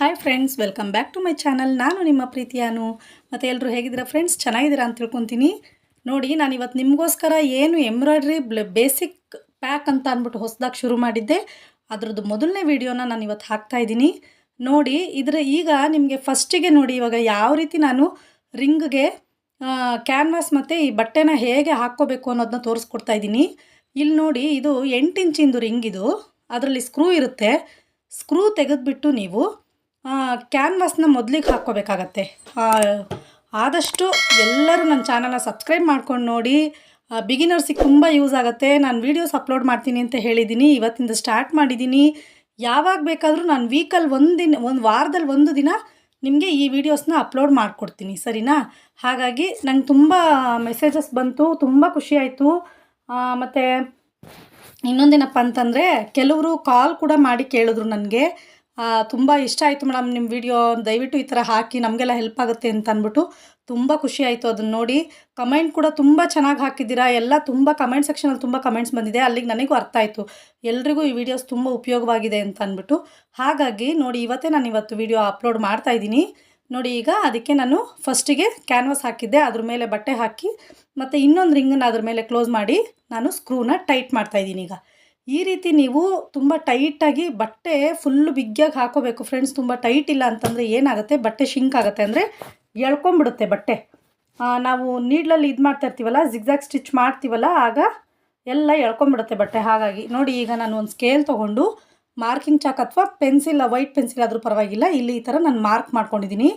Hi friends welcome back to my channel ನಾನು ನಿಮ್ಮ ಪ್ರೀತಿಯಾನು ಮತ್ತು ಎಲ್ಲರೂ ಹೇಗಿದ್ದೀರಾ ಫ್ರೆಂಡ್ಸ್ ಚೆನ್ನಾಗಿದ್ದೀರಾ ಅಂತ ತಿಳ್ಕೊತೀನಿ. ನೋಡಿ, ನಾನು ಇವತ್ತು ನಿಮಗೋಸ್ಕರ ಏನು ಎಂಬ್ರಾಯ್ಡ್ರಿ ಬೇಸಿಕ್ ಪ್ಯಾಕ್ ಅಂತ ಅಂದ್ಬಿಟ್ಟು ಹೊಸದಾಗಿ ಶುರು ಮಾಡಿದ್ದೆ. ಅದ್ರದ್ದು ಮೊದಲನೇ ವಿಡಿಯೋನ ನಾನು ಇವತ್ತು ಹಾಕ್ತಾ ಇದ್ದೀನಿ. ನೋಡಿ, ಇದರ ಈಗ ನಿಮಗೆ ಫಸ್ಟಿಗೆ ನೋಡಿ, ಇವಾಗ ಯಾವ ರೀತಿ ನಾನು ರಿಂಗ್ಗೆ ಕ್ಯಾನ್ವಾಸ್ ಮತ್ತು ಈ ಬಟ್ಟೆನ ಹೇಗೆ ಹಾಕ್ಕೋಬೇಕು ಅನ್ನೋದನ್ನ ತೋರಿಸ್ಕೊಡ್ತಾ ಇದ್ದೀನಿ. ಇಲ್ಲಿ ನೋಡಿ, ಇದು ಎಂಟು ಇಂಚಿಂದು ರಿಂಗ್ ಇದು. ಅದರಲ್ಲಿ ಸ್ಕ್ರೂ ಇರುತ್ತೆ. ಸ್ಕ್ರೂ ತೆಗೆದುಬಿಟ್ಟು ನೀವು ಕ್ಯಾನ್ವಾಸ್ನ ಮೊದಲಿಗೆ ಹಾಕ್ಕೋಬೇಕಾಗತ್ತೆ. ಆದಷ್ಟು ಎಲ್ಲರೂ ನನ್ನ ಚಾನಲ್ನ ಸಬ್ಸ್ಕ್ರೈಬ್ ಮಾಡ್ಕೊಂಡು ನೋಡಿ ಬಿಗಿನರ್ಸಿಗೆ ತುಂಬ ಯೂಸ್ ಆಗುತ್ತೆ. ನಾನು ವೀಡಿಯೋಸ್ ಅಪ್ಲೋಡ್ ಮಾಡ್ತೀನಿ ಅಂತ ಹೇಳಿದ್ದೀನಿ ಇವತ್ತಿಂದ ಸ್ಟಾರ್ಟ್ ಮಾಡಿದ್ದೀನಿ ಯಾವಾಗ ಬೇಕಾದರೂ ನಾನು ವೀಕಲ್ಲಿ ಒಂದು ದಿನ, ಒಂದು ವಾರದಲ್ಲಿ ಒಂದು ದಿನ ನಿಮಗೆ ಈ ವಿಡಿಯೋಸ್ನ ಅಪ್ಲೋಡ್ ಮಾಡಿಕೊಡ್ತೀನಿ, ಸರಿನಾ? ಹಾಗಾಗಿ ನಂಗೆ ತುಂಬ ಮೆಸೇಜಸ್ ಬಂತು, ತುಂಬ ಖುಷಿಯಾಯಿತು ಮತ್ತು ಇನ್ನೊಂದೇನಪ್ಪ ಅಂತಂದರೆ, ಕೆಲವರು ಕಾಲ್ ಕೂಡ ಮಾಡಿ ಕೇಳಿದ್ರು ನನಗೆ. ತುಂಬ ಇಷ್ಟ ಆಯಿತು ಮೇಡಮ್ ನಿಮ್ಮ ವಿಡಿಯೋ ದಯವಿಟ್ಟು ಈ ಥರ ಹಾಕಿ ನಮಗೆಲ್ಲ ಹೆಲ್ಪ್ ಆಗುತ್ತೆ ಅಂತ ಅಂದ್ಬಿಟ್ಟು ತುಂಬ ಖುಷಿ ಆಯಿತು ಅದನ್ನು ನೋಡಿ. ಕಮೆಂಟ್ ಕೂಡ ತುಂಬ ಚೆನ್ನಾಗಿ ಹಾಕಿದ್ದೀರಾ? ಎಲ್ಲ ತುಂಬ ಕಮೆಂಟ್ ಸೆಕ್ಷನಲ್ಲಿ ತುಂಬ ಕಮೆಂಟ್ಸ್ ಬಂದಿದೆ. ಅಲ್ಲಿಗೆ ನನಗೂ ಅರ್ಥ ಆಯಿತು. ಎಲ್ರಿಗೂ ಈ ವಿಡಿಯೋಸ್ ತುಂಬ ಉಪಯೋಗವಾಗಿದೆ ಅಂತ ಅಂದ್ಬಿಟ್ಟು. ಹಾಗಾಗಿ ನೋಡಿ, ಇವತ್ತೇ ನಾನು ಇವತ್ತು ವಿಡಿಯೋ ಅಪ್ಲೋಡ್ ಮಾಡ್ತಾ ಇದ್ದೀನಿ. ನೋಡಿ, ಈಗ ಅದಕ್ಕೆ ನಾನು ಫಸ್ಟಿಗೆ ಕ್ಯಾನ್ವಾಸ್ ಹಾಕಿದ್ದೆ. ಅದ್ರ ಮೇಲೆ ಬಟ್ಟೆ ಹಾಕಿ ಮತ್ತು ಇನ್ನೊಂದು ರಿಂಗನ್ನು ಅದ್ರ ಮೇಲೆ ಕ್ಲೋಸ್ ಮಾಡಿ ನಾನು ಸ್ಕ್ರೂನ ಟೈಟ್ ಮಾಡ್ತಾಯಿದ್ದೀನಿ ಈಗ. ಈ ರೀತಿ ನೀವು ತುಂಬ ಟೈಟಾಗಿ ಬಟ್ಟೆ ಫುಲ್ಲು ಬಿಗ್ಗಿಯಾಗಿ ಹಾಕೋಬೇಕು ಫ್ರೆಂಡ್ಸ್ ತುಂಬ ಟೈಟ್ ಇಲ್ಲ ಅಂತಂದರೆ ಏನಾಗುತ್ತೆ? ಬಟ್ಟೆ ಶಿಂಕ್ ಆಗುತ್ತೆ ಅಂದರೆ ಎಳ್ಕೊಂಬಿಡುತ್ತೆ ಬಟ್ಟೆ. ನಾವು ನೀಡ್ಲಲ್ಲಿ ಇದು ಮಾಡ್ತಾ ಇರ್ತೀವಲ್ಲ ಜಿಗ್ಜಾಗ್ ಸ್ಟಿಚ್ ಮಾಡ್ತೀವಲ್ಲ, ಆಗ ಎಲ್ಲ ಎಳ್ಕೊಂಬಿಡುತ್ತೆ ಬಟ್ಟೆ. ಹಾಗಾಗಿ ನೋಡಿ, ಈಗ ನಾನು ಒಂದು ಸ್ಕೇಲ್ ತೊಗೊಂಡು ಮಾರ್ಕಿಂಗ್ ಚಾಕ್ ಅಥವಾ ಪೆನ್ಸಿಲ್ ವೈಟ್ ಪೆನ್ಸಿಲ್ ಆದರೂ ಪರವಾಗಿಲ್ಲ, ಇಲ್ಲಿ ಈ ಥರ ನಾನು ಮಾರ್ಕ್ ಮಾಡ್ಕೊಂಡಿದ್ದೀನಿ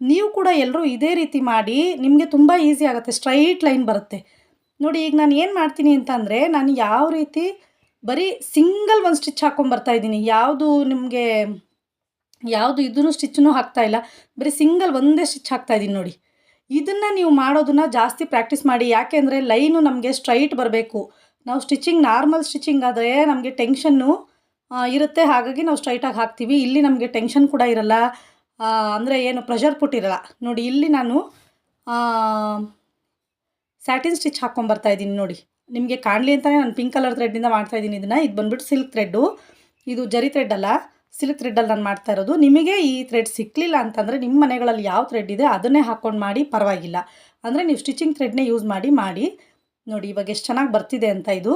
ನೀವು ಕೂಡ ಎಲ್ಲರೂ ಇದೇ ರೀತಿ ಮಾಡಿ, ನಿಮಗೆ ತುಂಬ ಈಸಿ ಆಗುತ್ತೆ ಸ್ಟ್ರೈಟ್ ಲೈನ್ ಬರುತ್ತೆ. ನೋಡಿ, ಈಗ ನಾನು ಏನು ಮಾಡ್ತೀನಿ ಅಂತಂದರೆ, ನಾನು ಯಾವ ರೀತಿ ಬರೀ ಸಿಂಗಲ್ ಒಂದು ಸ್ಟಿಚ್ ಹಾಕ್ಕೊಂಬರ್ತಾ ಇದ್ದೀನಿ. ಯಾವುದು ನಿಮಗೆ, ಯಾವುದು ಇದನ್ನು ಹಾಕ್ತಾ ಇಲ್ಲ. ಬರೀ ಸಿಂಗಲ್ ಒಂದೇ ಸ್ಟಿಚ್ ಹಾಕ್ತಾ ಇದ್ದೀನಿ ನೋಡಿ. ಇದನ್ನು ನೀವು ಮಾಡೋದನ್ನ ಜಾಸ್ತಿ ಪ್ರಾಕ್ಟೀಸ್ ಮಾಡಿ. ಯಾಕೆಂದರೆ ಲೈನು ನಮಗೆ ಸ್ಟ್ರೈಟ್ ಬರಬೇಕು. ನಾವು ಸ್ಟಿಚಿಂಗ್ ನಾರ್ಮಲ್ ಸ್ಟಿಚಿಂಗ್ ಆದರೆ ನಮಗೆ ಟೆನ್ಷನ್ನು ಇರುತ್ತೆ. ಹಾಗಾಗಿ ನಾವು ಸ್ಟ್ರೈಟಾಗಿ ಹಾಕ್ತೀವಿ. ಇಲ್ಲಿ ನಮಗೆ ಟೆನ್ಷನ್ ಕೂಡ ಇರಲ್ಲ. ಅಂದರೆ ಏನು ಪ್ರೆಷರ್ ಪುಟ್ಟಿರಲ್ಲ ನೋಡಿ, ಇಲ್ಲಿ ನಾನು ಸ್ಯಾಟಿನ್ ಸ್ಟಿಚ್ ಹಾಕ್ಕೊಂಬರ್ತಾ ಇದ್ದೀನಿ ನೋಡಿ. ನಿಮಗೆ ಕಾಣಲಿ ಅಂತಲೇ ನಾನು ಪಿಂಕ್ ಕಲರ್ ಥ್ರೆಡ್ಡಿಂದ ಮಾಡ್ತಾ ಇದ್ದೀನಿ ಇದನ್ನು. ಇದು ಬಂದುಬಿಟ್ಟು ಸಿಲ್ಕ್ ಥ್ರೆಡ್ಡು ಇದು ಜರಿ ಥ್ರೆಡ್ ಅಲ್ಲ ಸಿಲ್ಕ್ ಥ್ರೆಡ್ಡಲ್ಲಿ ನಾನು ಮಾಡ್ತಾ ಇರೋದು. ನಿಮಗೆ ಈ ಥ್ರೆಡ್ ಸಿಕ್ಕಲಿಲ್ಲ ಅಂತಂದರೆ ನಿಮ್ಮ ಮನೆಗಳಲ್ಲಿ ಯಾವ ಥ್ರೆಡ್ ಇದೆ ಅದನ್ನೇ ಹಾಕ್ಕೊಂಡು ಮಾಡಿ ಪರವಾಗಿಲ್ಲ. ಅಂದರೆ ನೀವು ಸ್ಟಿಚಿಂಗ್ ಥ್ರೆಡ್ನೇ ಯೂಸ್ ಮಾಡಿ ಮಾಡಿ. ನೋಡಿ ಇವಾಗ ಎಷ್ಟು ಚೆನ್ನಾಗಿ ಬರ್ತಿದೆ ಅಂತ ಇದು.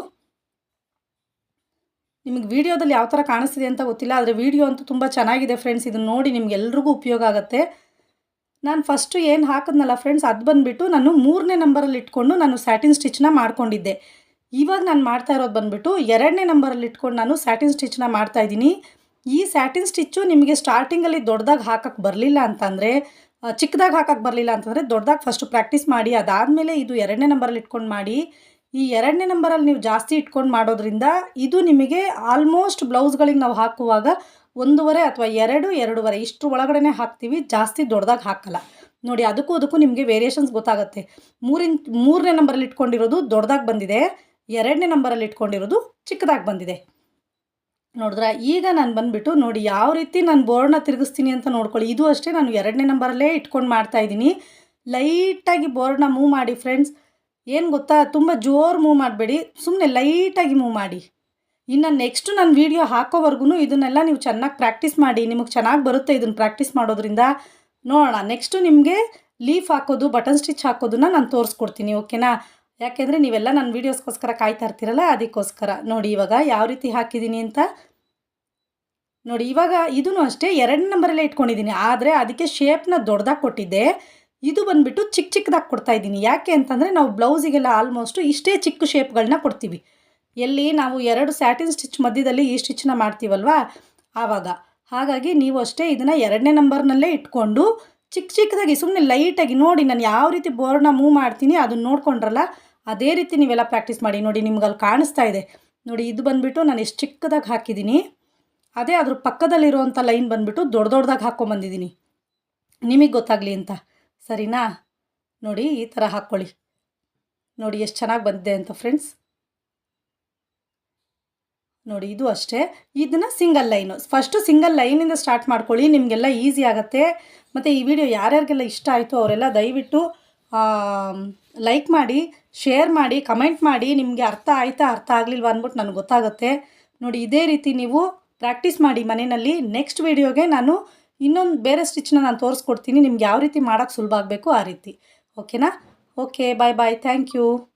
ನಿಮಗೆ ವಿಡಿಯೋದಲ್ಲಿ ಯಾವ ಥರ ಕಾಣಿಸ್ತಿದೆ ಅಂತ ಗೊತ್ತಿಲ್ಲ, ಆದರೆ ವಿಡಿಯೋ ಅಂತೂ ತುಂಬ ಚೆನ್ನಾಗಿದೆ ಫ್ರೆಂಡ್ಸ್ ಇದನ್ನು ನೋಡಿ ನಿಮ್ಗೆ ಎಲ್ರಿಗೂ ಉಪಯೋಗ ಆಗುತ್ತೆ. ನಾನು ಫಸ್ಟು ಏನು ಹಾಕಿದ್ನಲ್ಲ ಫ್ರೆಂಡ್ಸ್ ಅದು ಬಂದುಬಿಟ್ಟು ನಾನು ಮೂರನೇ ನಂಬರಲ್ಲಿ ಇಟ್ಕೊಂಡು ನಾನು ಸ್ಯಾಟಿನ್ ಸ್ಟಿಚ್ನ ಮಾಡ್ಕೊಂಡಿದ್ದೆ. ಇವಾಗ ನಾನು ಮಾಡ್ತಾ ಇರೋದು ಬಂದುಬಿಟ್ಟು ಎರಡನೇ ನಂಬರಲ್ಲಿ ಇಟ್ಕೊಂಡು ನಾನು ಸ್ಯಾಟಿನ್ ಸ್ಟಿಚ್ನ ಮಾಡ್ತಾ ಇದ್ದೀನಿ. ಈ ಸ್ಯಾಟಿನ್ ಸ್ಟಿಚ್ಚು ನಿಮಗೆ ಸ್ಟಾರ್ಟಿಂಗಲ್ಲಿ ದೊಡ್ಡದಾಗಿ ಹಾಕಕ್ಕೆ ಬರಲಿಲ್ಲ ಅಂತಂದರೆ ಚಿಕ್ಕದಾಗಿ ಹಾಕಕ್ಕೆ ಬರಲಿಲ್ಲ ಅಂತಂದರೆ ದೊಡ್ಡದಾಗಿ ಫಸ್ಟು ಪ್ರಾಕ್ಟೀಸ್ ಮಾಡಿ, ಅದಾದಮೇಲೆ ಇದು ಎರಡನೇ ನಂಬರಲ್ಲಿ ಇಟ್ಕೊಂಡು ಮಾಡಿ ಈ ಎರಡನೇ ನಂಬರಲ್ಲಿ ನೀವು ಜಾಸ್ತಿ ಇಟ್ಕೊಂಡು ಮಾಡೋದ್ರಿಂದ ಇದು ನಿಮಗೆ ಆಲ್ಮೋಸ್ಟ್ ಬ್ಲೌಸ್ಗಳಿಗೆ ನಾವು ಹಾಕುವಾಗ ಒಂದೂವರೆ ಅಥವಾ ಎರಡು, ಎರಡೂವರೆ ಇಷ್ಟು ಒಳಗಡೆ ಹಾಕ್ತೀವಿ, ಜಾಸ್ತಿ ದೊಡ್ಡದಾಗಿ ಹಾಕಲ್ಲ. ನೋಡಿ, ಅದಕ್ಕೂ ಅದಕ್ಕೂ ನಿಮಗೆ ವೇರಿಯೇಷನ್ಸ್ ಗೊತ್ತಾಗುತ್ತೆ. ಮೂರಿನ, ಮೂರನೇ ನಂಬರಲ್ಲಿ ಇಟ್ಕೊಂಡಿರೋದು ದೊಡ್ಡದಾಗಿ ಬಂದಿದೆ, ಎರಡನೇ ನಂಬರಲ್ಲಿ ಇಟ್ಕೊಂಡಿರೋದು ಚಿಕ್ಕದಾಗಿ ಬಂದಿದೆ. ನೋಡಿದ್ರೆ, ಈಗ ನಾನು ಬಂದುಬಿಟ್ಟು ನೋಡಿ ಯಾವ ರೀತಿ ನಾನು ಬೋರ್ಡ್ನ ತಿರುಗಿಸ್ತೀನಿ ಅಂತ ನೋಡ್ಕೊಳ್ಳಿ. ಇದು ಅಷ್ಟೇ ನಾನು ಎರಡನೇ ನಂಬರಲ್ಲೇ ಇಟ್ಕೊಂಡು ಮಾಡ್ತಾ ಇದ್ದೀನಿ. ಲೈಟಾಗಿ ಬೋರ್ಡ್ನ ಮೂವ್ ಮಾಡಿ ಫ್ರೆಂಡ್ಸ್ ಏನು ಗೊತ್ತಾ? ತುಂಬ ಜೋರು ಮೂವ್ ಮಾಡಬೇಡಿ. ಸುಮ್ಮನೆ ಲೈಟಾಗಿ ಮೂವ್ ಮಾಡಿ. ಇನ್ನು ನೆಕ್ಸ್ಟ್ ನಾನು ವೀಡಿಯೋ ಹಾಕೋವರೆಗೂ ಇದನ್ನೆಲ್ಲ ನೀವು ಚೆನ್ನಾಗಿ ಪ್ರಾಕ್ಟೀಸ್ ಮಾಡಿ. ನಿಮಗೆ ಚೆನ್ನಾಗಿ ಬರುತ್ತೆ ಇದನ್ನು ಪ್ರಾಕ್ಟೀಸ್ ಮಾಡೋದ್ರಿಂದ. ನೋಡೋಣ ನೆಕ್ಸ್ಟು ನಿಮಗೆ ಲೀಫ್ ಹಾಕೋದು ಬಟನ್ ಸ್ಟಿಚ್ ಹಾಕೋದನ್ನ ನಾನು ತೋರಿಸ್ಕೊಡ್ತೀನಿ ಓಕೆನಾ ಯಾಕೆಂದರೆ ನೀವೆಲ್ಲ ನನ್ನ ವೀಡಿಯೋಸ್ಗೋಸ್ಕರ ಕಾಯ್ತಾ ಇರ್ತೀರಲ್ಲ, ಅದಕ್ಕೋಸ್ಕರ. ನೋಡಿ, ಇವಾಗ ಯಾವ ರೀತಿ ಹಾಕಿದ್ದೀನಿ ಅಂತ. ನೋಡಿ, ಇವಾಗ ಇದೂ ಅಷ್ಟೇ, ಎರಡು ನಂಬರಲ್ಲೇ ಇಟ್ಕೊಂಡಿದ್ದೀನಿ ಆದರೆ ಅದಕ್ಕೆ ಶೇಪ್ನ ದೊಡ್ಡದಾಗಿ ಕೊಟ್ಟಿದ್ದೆ. ಇದು ಬಂದುಬಿಟ್ಟು ಚಿಕ್ಕ ಚಿಕ್ಕದಾಗಿ ಕೊಡ್ತಾ ಇದ್ದೀನಿ. ಯಾಕೆ ಅಂತಂದರೆ ನಾವು ಬ್ಲೌಸಿಗೆಲ್ಲ ಆಲ್ಮೋಸ್ಟು ಇಷ್ಟೇ ಚಿಕ್ಕ ಶೇಪ್ಗಳನ್ನ ಕೊಡ್ತೀವಿ. ಎಲ್ಲಿ ನಾವು ಎರಡು ಸ್ಯಾಟಿನ್ ಸ್ಟಿಚ್ ಮಧ್ಯದಲ್ಲಿ ಈ ಸ್ಟಿಚ್ನ ಮಾಡ್ತೀವಲ್ವಾ? ಆವಾಗ. ಹಾಗಾಗಿ ನೀವು ಅಷ್ಟೇ ಇದನ್ನು ಎರಡನೇ ನಂಬರ್ನಲ್ಲೇ ಇಟ್ಕೊಂಡು ಚಿಕ್ಕ ಚಿಕ್ಕದಾಗಿ ಸುಮ್ಮನೆ ಲೈಟಾಗಿ ನೋಡಿ ನಾನು ಯಾವ ರೀತಿ ಬೋರ್ಡ್ನ ಮೂವ್ ಮಾಡ್ತೀನಿ ಅದನ್ನು ನೋಡ್ಕೊಂಡ್ರಲ್ಲ, ಅದೇ ರೀತಿ ನೀವೆಲ್ಲ ಪ್ರಾಕ್ಟೀಸ್ ಮಾಡಿ. ನೋಡಿ, ನಿಮ್ಗೆ ಅಲ್ಲಿ ಕಾಣಿಸ್ತಾ ಇದೆ. ನೋಡಿ, ಇದು ಬಂದುಬಿಟ್ಟು ನಾನು ಎಷ್ಟು ಚಿಕ್ಕದಾಗಿ ಹಾಕಿದ್ದೀನಿ. ಅದೇ ಅದ್ರ ಪಕ್ಕದಲ್ಲಿರುವಂಥ ಲೈನ್ ಬಂದುಬಿಟ್ಟು ದೊಡ್ಡ ದೊಡ್ಡದಾಗಿ ಹಾಕ್ಕೊಂಬಂದಿದ್ದೀನಿ ನಿಮಗೆ ಗೊತ್ತಾಗಲಿ ಅಂತ. ಸರಿನಾ? ನೋಡಿ, ಈ ಥರ ಹಾಕ್ಕೊಳ್ಳಿ. ನೋಡಿ, ಎಷ್ಟು ಚೆನ್ನಾಗಿ ಬಂದಿದೆ ಅಂತ ಫ್ರೆಂಡ್ಸ್. ನೋಡಿ, ಇದು ಅಷ್ಟೇ. ಇದನ್ನು ಸಿಂಗಲ್ ಲೈನು. ಫಸ್ಟು ಸಿಂಗಲ್ ಲೈನಿಂದ ಸ್ಟಾರ್ಟ್ ಮಾಡ್ಕೊಳ್ಳಿ, ನಿಮಗೆಲ್ಲ ಈಸಿ ಆಗುತ್ತೆ. ಮತ್ತು ಈ ವಿಡಿಯೋ ಯಾರ್ಯಾರಿಗೆಲ್ಲ ಇಷ್ಟ ಆಯಿತು ಅವರೆಲ್ಲ ದಯವಿಟ್ಟು ಲೈಕ್ ಮಾಡಿ, ಶೇರ್ ಮಾಡಿ, ಕಮೆಂಟ್ ಮಾಡಿ. ನಿಮಗೆ ಅರ್ಥ ಆಯಿತಾ, ಅರ್ಥ ಆಗಲಿಲ್ವ ಅಂದ್ಬಿಟ್ಟು ನನಗೆ ಗೊತ್ತಾಗುತ್ತೆ. ನೋಡಿ, ಇದೇ ರೀತಿ ನೀವು ಪ್ರಾಕ್ಟೀಸ್ ಮಾಡಿ ಮನೆಯಲ್ಲಿ. ನೆಕ್ಸ್ಟ್ ವೀಡಿಯೋಗೆ ನಾನು ಇನ್ನೊಂದು ಬೇರೆ ಸ್ಟಿಚ್ನ ನಾನು ತೋರಿಸ್ಕೊಡ್ತೀನಿ, ನಿಮ್ಗೆ ಯಾವ ರೀತಿ ಮಾಡೋಕ್ಕೆ ಸುಲಭ ಆಗಬೇಕು ಆ ರೀತಿ. ಓಕೆನಾ? Okay bye bye thank you